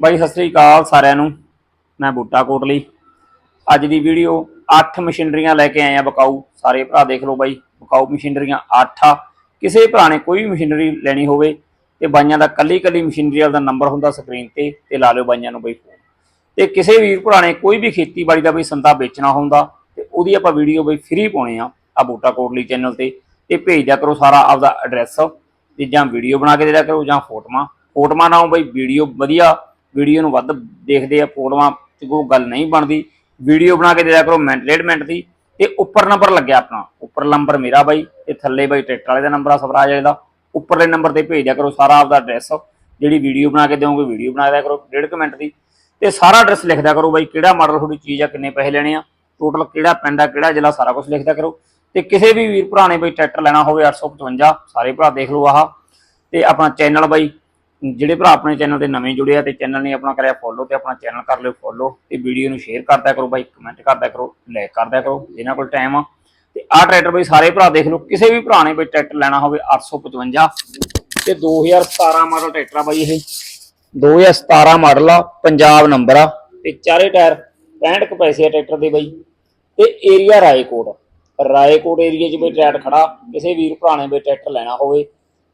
ਬਾਈ, ਸਤਿ ਸ੍ਰੀ ਅਕਾਲ ਸਾਰਿਆਂ ਨੂੰ। ਮੈਂ ਬੂਟਾ ਕੋਟਲੀ। ਅੱਜ ਦੀ ਵੀਡੀਓ 8 ਮਸ਼ੀਨਰੀਆਂ ਲੈ ਕੇ ਆਏ ਆ ਬਕਾਊ। ਸਾਰੇ ਭਰਾ ਦੇਖ ਲਓ ਬਾਈ, ਬਕਾਊ ਮਸ਼ੀਨਰੀਆਂ 8 ਆ। ਕਿਸੇ ਭਰਾ ਨੇ ਕੋਈ ਵੀ ਮਸ਼ੀਨਰੀ ਲੈਣੀ ਹੋਵੇ ਤੇ ਬਾਈਆਂ ਦਾ ਕੱਲੀ ਕੱਲੀ ਮਸ਼ੀਨਰੀ ਵਾਲਾ ਨੰਬਰ ਹੁੰਦਾ ਸਕਰੀਨ ਤੇ ਤੇ ਲਾ ਲਿਓ ਬਾਈਆਂ ਨੂੰ ਬਾਈ ਫੋਨ ਤੇ ਕਿਸੇ ਵੀਰ ਭਰਾ ਨੇ ਕੋਈ ਵੀ ਖੇਤੀਬਾੜੀ ਦਾ ਬਈ ਸੰਦਾ ਵੇਚਣਾ ਹੁੰਦਾ, ਤੇ ਉਹਦੀ ਆਪਾਂ ਵੀਡੀਓ ਬਈ ਫ੍ਰੀ ਪਾਉਣੇ ਆ ਆ ਬੂਟਾ ਕੋਟਲੀ ਚੈਨਲ ਤੇ। ਤੇ ਭੇਜ ਦਿਆ ਕਰੋ ਸਾਰਾ ਆਪਦਾ ਐਡਰੈਸ ਤੇ ਜਾਂ ਵੀਡੀਓ ਬਣਾ ਕੇ ਦੇ ਦਿਆ ਕਰੋ ਜਾਂ ਫੋਟੋਆਂ। ਫੋਟੋਆਂ ਨਾਲੋਂ ਬਈ ਵੀਡੀਓ ਵਧੀਆ ਵੀਡੀਓ ਨੂੰ ਵੱਧ ਦੇਖਦੇ ਆ, ਫੋਟੋਆਂ ਤੇ ਕੋਈ ਗੱਲ ਨਹੀਂ ਬਣਦੀ। ਵੀਡੀਓ ਬਣਾ ਕੇ ਦੇ ਦਿਆ ਕਰੋ ਮਿੰਟ, ਡੇਢ ਮਿੰਟ ਦੀ। ਤੇ ਉੱਪਰ ਨੰਬਰ ਲੱਗਿਆ ਆਪਣਾ। ਉੱਪਰ ਨੰਬਰ ਮੇਰਾ ਬਾਈ, ਤੇ ਥੱਲੇ ਬਾਈ ਟਰੈਕਟਰ ਵਾਲੇ ਦਾ ਨੰਬਰ ਆ, ਸਵਰਾਜ ਵਾਲੇ ਦਾ। ਉੱਪਰਲੇ ਨੰਬਰ ਤੇ ਭੇਜ ਦਿਆ ਕਰੋ ਸਾਰਾ ਆਪਦਾ ਐਡਰੈਸ ਜਿਹੜੀ ਵੀਡੀਓ ਬਣਾ ਕੇ ਦਿਓਗੇ, ਵੀਡੀਓ ਬਣਾ ਦਿਆ ਕਰੋ, ਡੇਢ ਕੁ ਮਿੰਟ ਦੀ। ਤੇ ਸਾਰਾ ਐਡਰੈਸ ਲਿਖ ਦਿਆ ਕਰੋ ਬਾਈ, ਕਿਹੜਾ ਮਾਡਲ ਤੁਹਾਡੀ ਚੀਜ਼ ਆ, ਕਿੰਨੇ ਪੈਸੇ ਲੈਣੇ ਆ ਟੋਟਲ ਕਿਹੜਾ ਪਿੰਡ ਆ, ਕਿਹੜਾ ਜ਼ਿਲ੍ਹਾ, ਸਾਰਾ ਕੁਝ ਲਿਖਦਾ ਕਰੋ। ਤੇ ਕਿਸੇ ਵੀ ਵੀਰ ਭਰਾ ਨੇ ਬਈ ਟਰੈਕਟਰ ਲੈਣਾ ਹੋਵੇ 855 ਸਾਰੇ ਭਰਾ ਦੇਖ ਲਓ ਆਹ। ਤੇ ਆਪਣਾ ਚੈਨਲ ਬਾਈ ਜਿਹੜੇ ਭਰਾ ਆਪਣੇ ਚੈਨਲ ਤੇ ਨਵੇਂ ਜੁੜੇ ਆ ਤੇ ਚੈਨਲ ਨੇ ਆਪਣਾ ਕਰਿਆ ਫੋਲੋ ਤੇ ਆਪਣਾ ਚੈਨਲ ਕਰ ਲਿਓ ਫੋਲੋ ਤੇ ਵੀਡੀਓ ਨੂੰ ਸ਼ੇਅਰ ਕਰਦਾ ਕਰੋ ਬਾਈ ਕਮੈਂਟ ਕਰਦਾ ਕਰੋ ਲਾਈਕ ਕਰਦਾ ਕਰੋ, ਜਿਨ੍ਹਾਂ ਕੋਲ ਟਾਈਮ ਆ। ਤੇ ਆਹ ਟਰੈਕਟਰ ਬਈ, ਸਾਰੇ ਭਰਾ ਦੇਖ ਲਓ, ਕਿਸੇ ਵੀ ਭਰਾ ਨੇ ਬਈ ਟਰੈਕਟਰ ਲੈਣਾ ਹੋਵੇ 855 ਤੇ 2017 ਮਾਡਲ ਟਰੈਕਟਰ ਆ ਬਾਈ ਇਹ। 2017 ਮਾਡਲ ਆ, ਪੰਜਾਬ ਨੰਬਰ ਆ। ਤੇ ਚਾਰੇ ਟਾਇਰ 65 ਕੁ ਪੈਸੇ ਆ ਟਰੈਕਟਰ ਦੇ ਬਾਈ। ਤੇ ਏਰੀਆ ਰਾਏਕੋਟ ਰਾਏਕੋਟ ਏਰੀਆ 'ਚ ਬਈ ਟਰੈਕਟਰ ਖੜਾ। ਕਿਸੇ ਵੀਰ ਭਰਾ ਨੇ ਬਈ ਟਰੈਕਟਰ ਲੈਣਾ ਹੋਵੇ।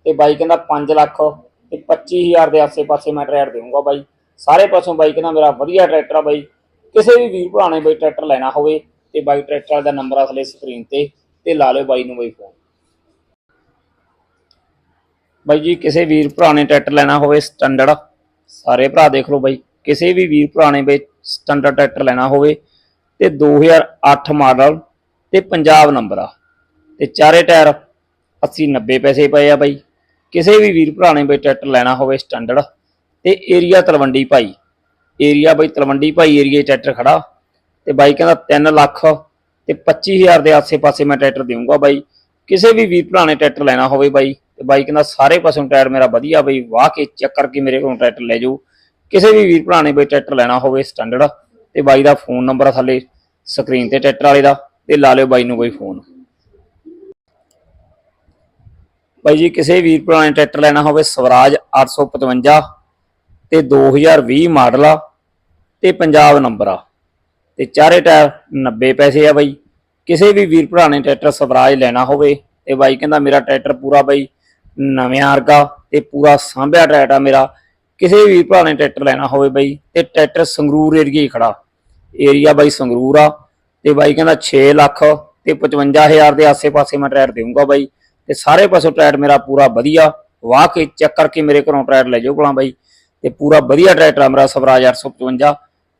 ਤੇ ਬਾਈ ਕਹਿੰਦਾ 5 ਲੱਖ ਤੇ 25000 ਦੇ ਆਸੇ-ਪਾਸੇ ਮੈਂ ਟਰੈਕਟਰ ਦੇਵਾਂਗਾ ਬਾਈ। ਸਾਰੇ ਪਾਸੋਂ ਬਾਈ ਕਹਿੰਦਾ ਮੇਰਾ ਵਧੀਆ ਟਰੈਕਟਰ ਆ ਬਾਈ। ਕਿਸੇ ਵੀ ਵੀਰ ਭਰਾ ਨੇ ਬਈ ਟਰੈਕਟਰ ਲੈਣਾ ਹੋਵੇ ਤੇ ਬਾਈ ਟਰੈਕਟਰ ਦਾ ਨੰਬਰ ਆ ਥੱਲੇ ਸਕਰੀਨ ਤੇ ਤੇ ਲਾ ਲਿਓ ਬਾਈ ਨੂੰ ਬਾਈ ਫੋਨ ਬਾਈ ਜੀ, ਕਿਸੇ ਵੀਰ ਭਰਾ ਨੇ ਟਰੈਕਟਰ ਲੈਣਾ ਹੋਵੇ ਸਟੈਂਡਰਡ ਸਾਰੇ ਭਰਾ ਦੇਖ ਲਓ ਬਾਈ। ਕਿਸੇ ਵੀ ਵੀਰ ਭਰਾ ਨੇ ਬਈ ਸਟੈਂਡਰਡ ਟਰੈਕਟਰ ਲੈਣਾ ਹੋਵੇ ਤੇ 2008 ਮਾਡਲ ਤੇ ਪੰਜਾਬ ਨੰਬਰ ਆ। ਤੇ ਚਾਰੇ ਟਾਇਰ 80 90 ਪੈਸੇ ਪਏ ਆ ਬਾਈ। ਕਿਸੇ ਵੀ ਵੀਰ ਭਰਾ ਨੇ ਬਈ ਟਰੈਕਟਰ ਲੈਣਾ ਹੋਵੇ ਸਟੈਂਡਰਡ ਤੇ ਏਰੀਆ ਤਲਵੰਡੀ ਭਾਈ। ਏਰੀਆ ਬਈ ਤਲਵੰਡੀ ਭਾਈ ਏਰੀਆ ਟਰੈਕਟਰ ਖੜਾ। ਤੇ ਬਾਈ ਕਹਿੰਦਾ 3 ਲੱਖ ਤੇ 25000 ਦੇ ਆਸੇ-ਪਾਸੇ ਮੈਂ ਟਰੈਕਟਰ ਦੇਵਾਂਗਾ ਬਾਈ। ਕਿਸੇ ਵੀ ਵੀਰ ਭਰਾ ਨੇ ਟਰੈਕਟਰ ਲੈਣਾ ਹੋਵੇ ਬਾਈ, ਤੇ ਬਾਈ ਕਹਿੰਦਾ ਸਾਰੇ ਪਾਸੋਂ ਟਾਇਰ ਮੇਰਾ ਵਧੀਆ ਬਈ, ਵਾਹ ਕੇ ਚੈੱਕ ਕਰਕੇ ਮੇਰੇ ਕੋਲੋਂ ਟਰੈਕਟਰ ਲੈ ਜਾਓ। ਕਿਸੇ ਵੀ ਵੀਰ ਭਰਾ ਨੇ ਬਈ ਟਰੈਕਟਰ ਲੈਣਾ ਹੋਵੇ ਸਟੈਂਡਰਡ ਤੇ ਬਾਈ ਦਾ ਫੋਨ ਨੰਬਰ ਆ ਥੱਲੇ ਸਕਰੀਨ ਤੇ ਟਰੈਕਟਰ ਵਾਲੇ ਦਾ, ਤੇ ਲਾ ਲਿਓ ਬਾਈ ਨੂੰ ਕੋਈ ਫੋਨ ਬਾਈ ਜੀ, ਕਿਸੇ ਵੀਰ ਭਰਾ ਨੇ ਟਰੈਕਟਰ ਲੈਣਾ ਹੋਵੇ, ਸਵਰਾਜ 855 ਤੇ 2020 ਮਾਡਲ ਆ ਤੇ ਪੰਜਾਬ ਨੰਬਰ ਆ। ਤੇ ਚਾਰੇ ਟਾਇਰ 90 ਪੈਸੇ ਆ ਬਾਈ। ਕਿਸੇ ਵੀ ਵੀਰ ਭਰਾ ਨੇ ਟਰੈਕਟਰ ਸਵਰਾਜ ਲੈਣਾ ਹੋਵੇ ਤੇ ਬਾਈ ਕਹਿੰਦਾ ਮੇਰਾ ਟਰੈਕਟਰ ਪੂਰਾ ਬਾਈ ਨਵਿਆਂ ਵਰਗਾ ਤੇ ਪੂਰਾ ਸਾਂਭਿਆ ਟਰੈਕਟਰ ਆ ਮੇਰਾ। ਕਿਸੇ ਵੀ ਵੀਰ ਭਰਾ ਨੇ ਟਰੈਕਟਰ ਲੈਣਾ ਹੋਵੇ ਬਾਈ ਤੇ ਟਰੈਕਟਰ ਸੰਗਰੂਰ ਏਰੀਆ ਹੀ ਖੜਾ। ਏਰੀਆ ਬਾਈ ਸੰਗਰੂਰ ਆ ਤੇ ਬਾਈ ਕਹਿੰਦਾ 6 ਲੱਖ ਤੇ 55000 ਦੇ ਆਸੇ-ਪਾਸੇ ਮੈਂ ਟਰੈਕਟਰ ਦੇਵਾਂਗਾ ਬਾਈ। ਤੇ ਸਾਰੇ ਪਾਸੋਂ ਟਰੈਕਟਰ ਮੇਰਾ ਪੂਰਾ ਵਧੀਆ। ਵਾਹ ਕੇ ਚੈੱਕ ਕਰਕੇ ਮੇਰੇ ਘਰੋਂ ਟਰੈਕਟਰ ਲੈ ਜਾਓ ਕੋਲਾਂ ਬਾਈ। ਤੇ ਪੂਰਾ ਵਧੀਆ ਟਰੈਕਟਰ ਆ ਮੇਰਾ ਸਵਰਾਜ 855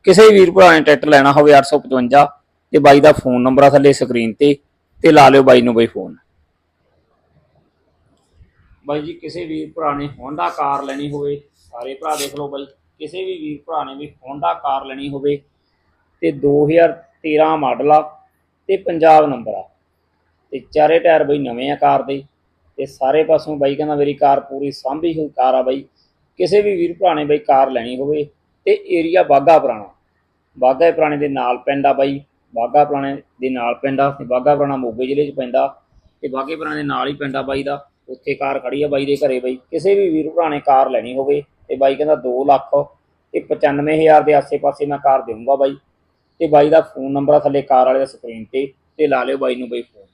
ਕਿਸੇ ਵੀ ਵੀਰ ਭਰਾ ਨੇ ਟਰੈਕਟਰ ਲੈਣਾ ਹੋਵੇ 855 ਤੇ ਬਾਈ ਦਾ ਫੋਨ ਨੰਬਰ ਆ ਥੱਲੇ ਸਕਰੀਨ ਤੇ ਤੇ ਲਾ ਲਿਓ ਬਾਈ ਨੂੰ ਬਾਈ ਫੋਨ। ਬਾਈ ਜੀ, ਕਿਸੇ ਵੀਰ ਭਰਾ ਨੇ ਹੋਂਡਾ ਕਾਰ ਲੈਣੀ ਹੋਵੇ, ਸਾਰੇ ਭਰਾ ਦੇਖ ਲਓ ਬਾਈ। ਕਿਸੇ ਵੀ ਵੀਰ ਭਰਾ ਨੇ ਵੀ ਹੋਂਡਾ ਕਾਰ ਲੈਣੀ ਹੋਵੇ, ਤੇ 2013 ਮਾਡਲ ਆ, ਤੇ ਪੰਜਾਬ ਨੰਬਰ ਆ। ਤੇ ਚਾਰੇ ਟਾਇਰ ਬਈ ਨਵੇਂ ਆ ਕਾਰ ਦੇ, ਤੇ ਸਾਰੇ ਪਾਸੋਂ ਬਾਈ ਕਹਿੰਦਾ ਮੇਰੀ ਕਾਰ ਪੂਰੀ ਸਾਂਭੀ ਹੋਈ ਕਾਰ ਆ ਬਾਈ। ਕਿਸੇ ਵੀ ਵੀਰ ਭਰਾ ਨੇ ਬਈ ਕਾਰ ਲੈਣੀ ਹੋਵੇ ਤੇ ਏਰੀਆ ਬਾਗਾ ਪੁਰਾਣਾ ਬਾਗਾ ਪੁਰਾਣੇ ਦੇ ਨਾਲ ਪਿੰਡ ਆ ਬਾਈ ਬਾਗਾ ਪੁਰਾਣੇ ਦੇ ਨਾਲ ਪਿੰਡ ਆ ਤੇ ਬਾਗਾ ਪੁਰਾਣਾ ਮੋਗੇ ਜ਼ਿਲ੍ਹੇ 'ਚ ਪੈਂਦਾ ਤੇ ਬਾਗੇ ਪੁਰਾਣੇ ਦੇ ਨਾਲ ਹੀ ਪਿੰਡ ਆ ਬਾਈ ਦਾ, ਉੱਥੇ ਕਾਰ ਖੜੀ ਆ ਬਾਈ ਦੇ ਘਰੇ ਬਾਈ। ਕਿਸੇ ਵੀ ਵੀਰ ਭਰਾ ਨੇ ਕਾਰ ਲੈਣੀ ਹੋਵੇ ਤੇ ਬਾਈ ਕਹਿੰਦਾ 2 ਲੱਖ ਤੇ 95000 ਦੇ ਆਸੇ-ਪਾਸੇ ਮੈਂ ਕਾਰ ਦੇਵਾਂਗਾ ਬਾਈ। ਤੇ ਬਾਈ ਦਾ ਫੋਨ ਨੰਬਰ ਆ ਥੱਲੇ ਕਾਰ ਵਾਲੇ ਦਾ ਸਕਰੀਨ ਤੇ ਤੇ ਲਾ ਲਿਓ ਬਾਈ ਨੂੰ ਬਾਈ ਫੋਨ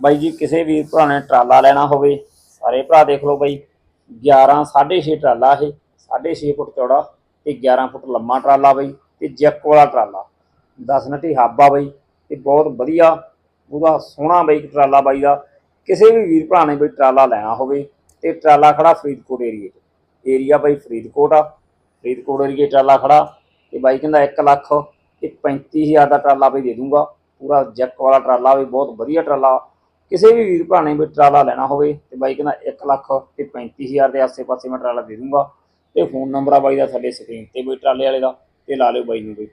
ਬਾਈ ਜੀ, ਕਿਸੇ ਵੀਰ ਭਰਾ ਨੇ ਟਰਾਲਾ ਲੈਣਾ ਹੋਵੇ, ਸਾਰੇ ਭਰਾ ਦੇਖ ਲਓ ਬਾਈ। 11 6.5 ਟਰਾਲਾ ਇਹ 6.5 ਫੁੱਟ ਚੌੜਾ ਤੇ 11 ਫੁੱਟ ਲੰਮਾ ਟਰਾਲਾ ਬਾਈ, ਤੇ ਜੈਕ ਵਾਲਾ ਟਰਾਲਾ। 10 ਨਟੀ ਹਾਬਾ ਬਾਈ, ਤੇ ਬਹੁਤ ਵਧੀਆ ਉਹਦਾ ਸੋਹਣਾ ਬਾਈ ਟਰਾਲਾ ਬਾਈ ਦਾ। ਕਿਸੇ ਵੀ ਵੀਰ ਭਰਾ ਨੇ ਬਾਈ ਟਰਾਲਾ ਲੈਣਾ ਹੋਵੇ, ਤੇ ਟਰਾਲਾ ਖੜਾ ਫਰੀਦਕੋਟ ਏਰੀਏ 'ਚ। ਏਰੀਆ ਬਾਈ ਫਰੀਦਕੋਟ ਆ, ਫਰੀਦਕੋਟ ਏਰੀਏ ਟਰਾਲਾ ਖੜਾ, ਤੇ ਬਾਈ ਕਹਿੰਦਾ 1 ਲੱਖ ਤੇ 35000 ਦਾ ਟਰਾਲਾ ਬਾਈ ਦੇ ਦੂੰਗਾ। ਪੂਰਾ ਜੈਕ ਵਾਲਾ ਟਰਾਲਾ ਵੀ ਬਹੁਤ ਵਧੀਆ ਟਰਾਲਾ। ਕਿਸੇ ਵੀ ਵੀਰ ਭਰਾ ਨੇ ਵੀ ਟਰਾਲਾ ਲੈਣਾ ਹੋਵੇ ਤੇ ਬਾਈ ਕਹਿੰਦਾ 1 ਲੱਖ ਤੇ 35000 ਦੇ ਆਸੇ-ਪਾਸੇ ਮੈਂ ਟਰਾਲਾ ਦੇ ਦੂੰਗਾ ਤੇ ਫੋਨ ਨੰਬਰ ਆ ਬਾਈ ਦਾ ਥੱਲੇ ਸਕਰੀਨ ਤੇ ਬਈ ਟਰਾਲੇ ਵਾਲੇ ਦਾ ਤੇ ਲਾ ਲਿਓ ਬਾਈ ਨੂੰ ਬਈ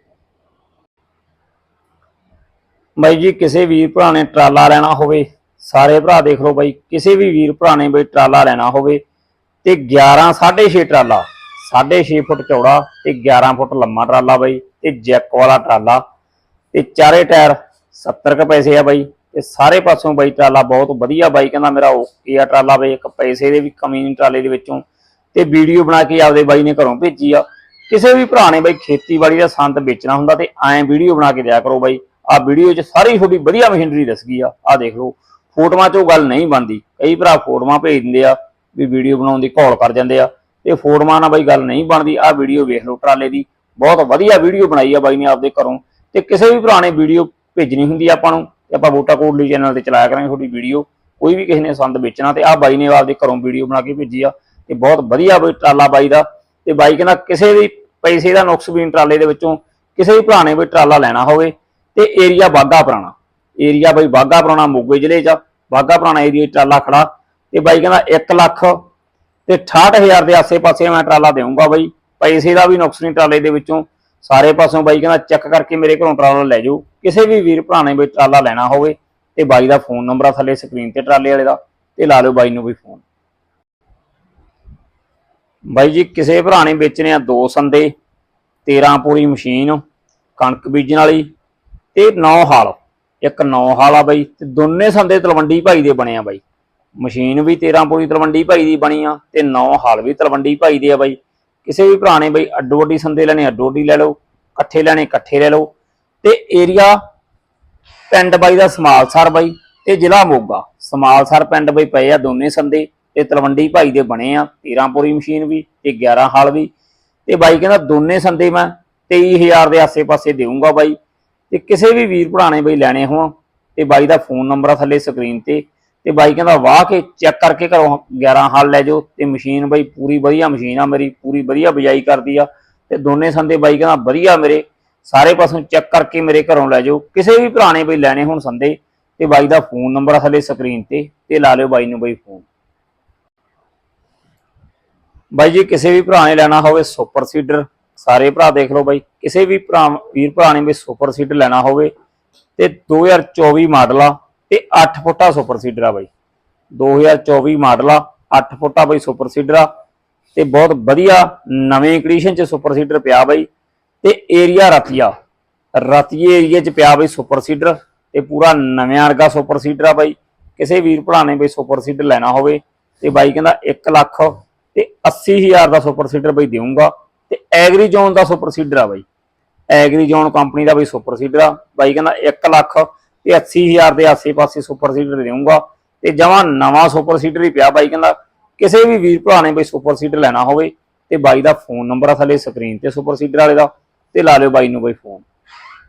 ਬਾਈ ਜੀ, ਕਿਸੇ ਵੀਰ ਭਰਾ ਨੇ ਟਰਾਲਾ ਲੈਣਾ ਹੋਵੇ, ਸਾਰੇ ਭਰਾ ਦੇਖ ਲਓ ਬਾਈ, ਕਿਸੇ ਵੀ ਵੀਰ ਭਰਾ ਨੇ ਬਈ ਟਰਾਲਾ ਲੈਣਾ ਹੋਵੇ ਤੇ 11 6.5 ਟਰਾਲਾ 6.5 ਫੁੱਟ ਚੌੜਾ ਤੇ 11 ਫੁੱਟ ਲੰਮਾ ਟਰਾਲਾ ਬਾਈ ਤੇ ਜੈਕ ਵਾਲਾ ਟਰਾਲਾ ਤੇ ਚਾਰੇ ਟਾਇਰ 70 ਕ ਪੈਸੇ ਆ ਬਾਈ। ਤੇ ਸਾਰੇ ਪਾਸੋਂ ਬਾਈ ਟਰਾਲਾ ਬਹੁਤ ਵਧੀਆ ਬਾਈ, ਕਹਿੰਦਾ ਮੇਰਾ ਓਕੇ ਆ ਟਰਾਲਾ ਬਈ ਇੱਕ ਪੈਸੇ ਦੇ ਵੀ ਕਮੀ ਨਹੀਂ ਟਰਾਲੇ ਦੇ ਵਿੱਚੋਂ। ਤੇ ਵੀਡੀਓ ਬਣਾ ਕੇ ਆਪਦੇ ਬਾਈ ਨੇ ਘਰੋਂ ਭੇਜੀ ਆ। ਕਿਸੇ ਵੀ ਭਰਾ ਨੇ ਬਾਈ ਖੇਤੀਬਾੜੀ ਦਾ ਸੰਦ ਵੇਚਣਾ ਹੁੰਦਾ ਤੇ ਐਂ ਵੀਡੀਓ ਬਣਾ ਕੇ ਦਿਆ ਕਰੋ ਬਾਈ। ਆ ਵੀਡੀਓ 'ਚ ਸਾਰੀ ਤੁਹਾਡੀ ਵਧੀਆ ਮਸ਼ੀਨਰੀ ਦੱਸ ਗਈ ਆ। ਆ ਦੇਖ ਲਓ, ਫੋਟੋਆਂ 'ਚੋਂ ਗੱਲ ਨਹੀਂ ਬਣਦੀ। ਕਈ ਭਰਾ ਫੋਟੋਆਂ ਭੇਜ ਦਿੰਦੇ ਆ ਵੀ ਵੀਡੀਓ ਬਣਾਉਣ ਦੀ ਘੋਲ ਕਰ ਜਾਂਦੇ ਆ। ਤੇ ਫੋਟੋਆਂ ਨਾਲ ਬਾਈ ਗੱਲ ਨਹੀਂ ਬਣਦੀ। ਆ ਵੀਡੀਓ ਵੇਖ ਲਓ ਟਰਾਲੇ ਦੀ। ਬਹੁਤ ਵਧੀਆ ਵੀਡੀਓ ਬਣਾਈ ਆ ਬਾਈ ਨੇ ਆਪਦੇ ਘਰੋਂ। ਤੇ ਕਿਸੇ ਵੀ ਭਰਾ ਨੇ ਵੀਡੀਓ ਭੇਜਣੀ ਹੁੰਦੀ ਆਪਾਂ ਨੂੰ ਤੇ ਆਪਾਂ ਵੋਟਾ ਕੋਡਲੀ ਚੈਨਲ ਤੇ ਚਲਾਇਆ ਕਰਾਂਗੇ ਤੁਹਾਡੀ ਵੀਡੀਓ ਕੋਈ ਵੀ ਕਿਸੇ ਨੇ ਸੰਦ ਵੇਚਣਾ ਤੇ ਆ ਬਾਈ ਨੇ ਆਪਦੇ ਘਰੋਂ ਵੀਡੀਓ ਬਣਾ ਕੇ ਭੇਜੀ ਆ। ਤੇ ਬਹੁਤ ਵਧੀਆ ਬਈ ਟਰਾਲਾ ਬਾਈ ਦਾ। ਤੇ ਬਾਈ ਕਹਿੰਦਾ ਕਿਸੇ ਵੀ ਪੈਸੇ ਦਾ ਨੁਕਸ ਵੀ ਟਰਾਲੇ ਦੇ ਵਿੱਚੋਂ ਕਿਸੇ ਵੀ ਭਰਾ ਨੇ ਵੀ ਟਰਾਲਾ ਲੈਣਾ ਹੋਵੇ ਤੇ ਏਰੀਆ ਬਾਗਾ ਪੁਰਾਣਾ। ਏਰੀਆ ਬਾਈ ਬਾਗਾ ਪੁਰਾਣਾ ਮੋਗੇ ਜ਼ਿਲ੍ਹੇ 'ਚ ਬਾਗਾ ਪੁਰਾਣਾ ਏਰੀਆ ਟਰਾਲਾ ਖੜਾ। ਤੇ ਬਾਈ ਕਹਿੰਦਾ 1 ਲੱਖ ਤੇ 68000 ਦੇ ਆਸੇ-ਪਾਸੇ ਮੈਂ ਟਰਾਲਾ ਦੇਵਾਂਗਾ ਬਾਈ। ਪੈਸੇ ਦਾ ਵੀ ਨੁਕਸ ਨਹੀਂ ਟਰਾਲੇ ਦੇ ਵਿੱਚੋਂ। ਸਾਰੇ ਪਾਸੋਂ ਬਾਈ ਕਹਿੰਦਾ ਚੈੱਕ ਕਰਕੇ ਮੇਰੇ ਘਰੋਂ ਟਰਾਲਾ ਲੈ ਜਾਓ। ਕਿਸੇ ਵੀ ਵੀਰ ਭਰਾ ਨੇ ਵੀ ਟਰਾਲਾ ਲੈਣਾ ਹੋਵੇ ਤੇ ਬਾਈ ਦਾ ਫੋਨ ਨੰਬਰ ਆ ਥੱਲੇ ਸਕਰੀਨ ਤੇ ਟਰਾਲੇ ਵਾਲੇ ਦਾ ਤੇ ਲਾ ਲਿਓ ਬਾਈ ਨੂੰ ਵੀ ਫੋਨ। ਬਾਈ ਜੀ, ਕਿਸੇ ਭਰਾ ਨੇ ਵੇਚਣੇ ਆ ਦੋ ਸੰਦੇ 13 ਪੂਰੀ ਮਸ਼ੀਨ, ਕਣਕ ਬੀਜਣ ਵਾਲੀ ਤੇ 9 ਹਾਲ। ਇੱਕ 9 ਹਾਲ ਆ ਬਾਈ ਤੇ ਦੋਨੇ ਸੰਦੇ ਤਲਵੰਡੀ ਭਾਈ ਦੇ ਬਣੇ ਆ ਬਾਈ। ਮਸ਼ੀਨ ਵੀ 13 ਪੂਰੀ ਤਲਵੰਡੀ ਭਾਈ ਦੀ ਬਣੀ ਆ ਤੇ 9 ਹਾਲ ਵੀ ਤਲਵੰਡੀ ਭਾਈ ਦੇ ਆ ਬਾਈ। ਕਿਸੇ ਵੀ ਭਰਾ ਨੇ ਬਾਈ ਅੱਡੋ ਅੱਡੀ ਸੰਦੇ ਲੈਣੇ ਅੱਡੋ ਅੱਡੀ ਲੈ ਲਓ, ਇਕੱਠੇ ਲੈਣੇ, ਇਕੱਠੇ ਲੈ ਲਓ। ਤੇ ਏਰੀਆ ਪਿੰਡ ਬਾਈ ਦਾ ਸਮਾਲਸਰ ਬਾਈ ਤੇ ਜ਼ਿਲ੍ਹਾ ਮੋਗਾ। ਸਮਾਲਸਰ, ਪਿੰਡ ਬਾਈ ਪਏ ਆ ਦੋਨੇ ਸੰਦੇ ਤੇ ਤਲਵੰਡੀ ਭਾਈ ਦੇ ਬਣੇ ਆ 13 ਪੂਰੀ ਮਸ਼ੀਨ ਵੀ ਤੇ 11 ਹਾਲ ਵੀ। ਤੇ ਬਾਈ ਕਹਿੰਦਾ ਦੋਨੇ ਸੰਦੇ ਮੈਂ 23000 ਦੇ ਆਸੇ-ਪਾਸੇ ਦੇਵਾਂਗਾ ਬਾਈ। ਤੇ ਕਿਸੇ ਵੀ ਵੀਰ ਭਰਾਣੇ ਬਾਈ ਲੈਣੇ ਹੋਣ, ਤੇ ਬਾਈ ਦਾ ਫੋਨ ਨੰਬਰ ਆ ਥੱਲੇ ਸਕਰੀਨ ਤੇ। ਤੇ ਬਾਈ ਕਹਿੰਦਾ ਵਾਹ ਕੇ ਚੈੱਕ ਕਰਕੇ ਘਰੋਂ 11 ਹਾਲ ਲੈ ਜਾਓ। ਤੇ ਮਸ਼ੀਨ ਬਾਈ ਪੂਰੀ ਵਧੀਆ ਮਸ਼ੀਨ ਆ ਮੇਰੀ, ਪੂਰੀ ਵਧੀਆ ਬਿਜਾਈ ਕਰਦੀ ਆ। ਤੇ ਦੋਨੇ ਸੰਦੇ ਬਾਈ ਕਹਿੰਦਾ ਵਧੀਆ ਮੇਰੇ ਸਾਰੇ ਪਾਸੋਂ ਚੈੱਕ ਕਰਕੇ ਮੇਰੇ ਘਰੋਂ ਲੈ ਜਾਓ। ਕਿਸੇ ਵੀ ਭਰਾ ਨੇ ਬਈ ਲੈਣੇ ਹੋਣ ਸੰਦੇ, ਤੇ ਬਾਈ ਦਾ ਫੋਨ ਨੰਬਰ ਥੱਲੇ ਸਕਰੀਨ ਤੇ ਤੇ ਲਾ ਲਿਓ ਬਾਈ ਨੂੰ ਬਈ ਫੋਨ। ਬਾਈ ਜੀ, ਕਿਸੇ ਵੀ ਭਰਾ ਨੇ ਲੈਣਾ ਹੋਵੇ ਸੁਪਰ ਸੀਡਰ, ਸਾਰੇ ਭਰਾ ਦੇਖ ਲਓ ਬਾਈ। ਕਿਸੇ ਵੀ ਭਰਾ, ਵੀਰ ਭਰਾ ਨੇ ਵੀ ਸੁਪਰ ਸੀਡਰ ਲੈਣਾ ਹੋਵੇ, ਤੇ 2024 ਮਾਡਲ ਆ, ਤੇ 8 ਫੁੱਟਾ ਸੁਪਰ ਸੀਡਰ ਆ ਬਾਈ। 2024 ਮਾਡਲ ਆ 8 ਫੁੱਟਾ ਬਾਈ ਸੁਪਰ ਸੀਡਰ ਆ, ਤੇ ਬਹੁਤ ਵਧੀਆ ਨਵੇਂ ਕੰਡੀਸ਼ਨ ਚ ਸੁਪਰ ਸੀਡਰ ਪਿਆ ਬਾਈ। ਤੇ ਏਰੀਆ ਰਤੀਆ। ਰਤੀਏ ਏਰੀਆ ਚ ਪਿਆ ਬਈ ਸੁਪਰ ਸੀਡਰ ਤੇ ਪੂਰਾ ਨਵਿਆਂ ਵਰਗਾ ਸੁਪਰ ਸੀਡਰ ਆ ਬਾਈ। ਕਿਸੇ ਵੀਰ ਭਰਾ ਨੇ ਬਈ ਸੁਪਰ ਸੀਡਰ ਲੈਣਾ ਹੋਵੇ, ਤੇ ਬਾਈ ਕਹਿੰਦਾ 1 ਲੱਖ ਤੇ 80000 ਦਾ ਸੁਪਰ ਸੀਡਰ ਬਈ ਦੇਊਂਗਾ। ਤੇ ਐਗਰੀ ਜ਼ੋਨ ਦਾ ਸੁਪਰ ਸੀਡਰ ਆ ਬਾਈ। ਐਗਰੀ ਜ਼ੋਨ ਕੰਪਨੀ ਦਾ ਬਈ ਸੁਪਰ ਸੀਡਰ ਆ। ਬਾਈ ਕਹਿੰਦਾ 1 ਲੱਖ ਤੇ 80000 ਦੇ ਆਸੇ-ਪਾਸੇ ਸੁਪਰ ਸੀਡਰ ਦੇਊਂਗਾ। ਤੇ ਜਮਾਂ ਨਵਾਂ ਸੁਪਰ ਸੀਡਰ ਹੀ ਪਿਆ ਬਾਈ ਕਹਿੰਦਾ। ਕਿਸੇ ਵੀ ਵੀਰ ਭਰਾ ਨੇ ਬਈ ਸੁਪਰ ਸੀਡਰ ਲੈਣਾ ਹੋਵੇ, ਤੇ ਬਾਈ ਦਾ ਫੋਨ ਨੰਬਰ ਆ ਥੱਲੇ ਸਕਰੀਨ ਤੇ ਸੁਪਰ ਸੀਡਰ ਵਾਲੇ ਦਾ। ਤੇ ਲਾ ਲਿਓ ਬਾਈ ਨੂੰ ਬਈ ਫੋਨ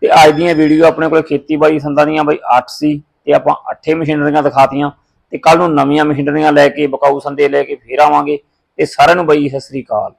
ਤੇ ਅੱਜ ਦੀਆਂ ਵੀਡੀਓ ਆਪਣੇ ਕੋਲ ਖੇਤੀਬਾੜੀ ਸੰਦਾਂ ਦੀਆਂ ਬਈ 8 ਸੀ ਤੇ ਆਪਾਂ 8 ਮਸ਼ੀਨਰੀਆਂ ਦਿਖਾਤੀਆਂ ਤੇ ਕੱਲ ਨੂੰ ਨਵੀਆਂ ਮਸ਼ੀਨਰੀਆਂ ਲੈ ਕੇ, ਬਕਾਊ ਸੰਦੇ ਲੈ ਕੇ ਫੇਰ ਆਵਾਂਗੇ। ਤੇ ਸਾਰਿਆਂ ਨੂੰ ਬਾਈ ਸਤਿ ਸ੍ਰੀ ਅਕਾਲ।